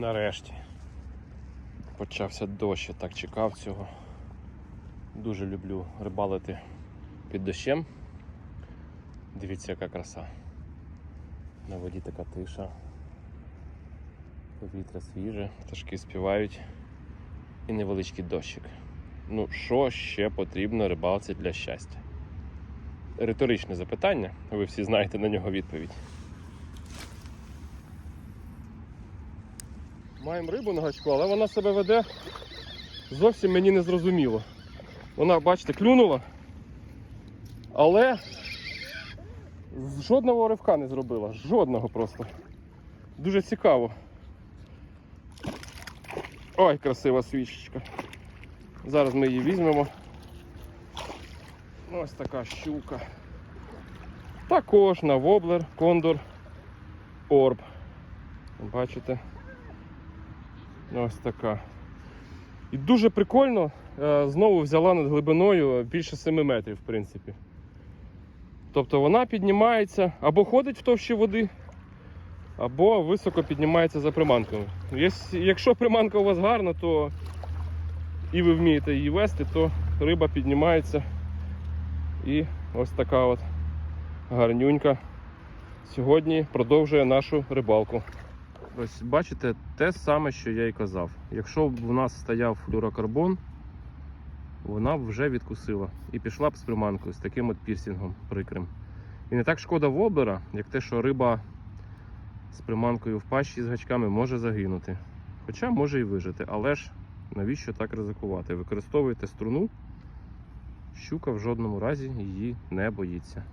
Нарешті. Почався дощ, я так чекав цього. Дуже люблю рибалити під дощем. Дивіться, яка краса. На воді така тиша. Повітря свіже, пташки співають і невеличкий дощик. Ну, що ще потрібно рибалці для щастя? Риторичне запитання, ви всі знаєте на нього відповідь. Маємо рибу на гачку, але вона себе веде зовсім мені не зрозуміло. Вона, бачите, клюнула, але жодного ривка не зробила. Жодного просто. Дуже цікаво. Ой, красива свічечка. Зараз ми її візьмемо. Ось така щука. Також на воблер, кондор, орб. Бачите? Ось така. І дуже прикольно, е, знову взяла над глибиною більше 7 метрів, в принципі. Тобто вона піднімається або ходить в товщі води, або високо піднімається за приманкою. Якщо приманка у вас гарна, то і ви вмієте її вести, то риба піднімається. І ось така от гарнюнька сьогодні продовжує нашу рибалку. Ось бачите, те саме, що я і казав. Якщо б у нас стояв флюрокарбон, вона б вже відкусила і пішла б з приманкою з таким от пірсінгом прикрим. І не так шкода воблера, як те, що риба з приманкою в пащі з гачками може загинути. Хоча може і вижити, але ж навіщо так ризикувати? Використовуйте струну, щука в жодному разі її не боїться.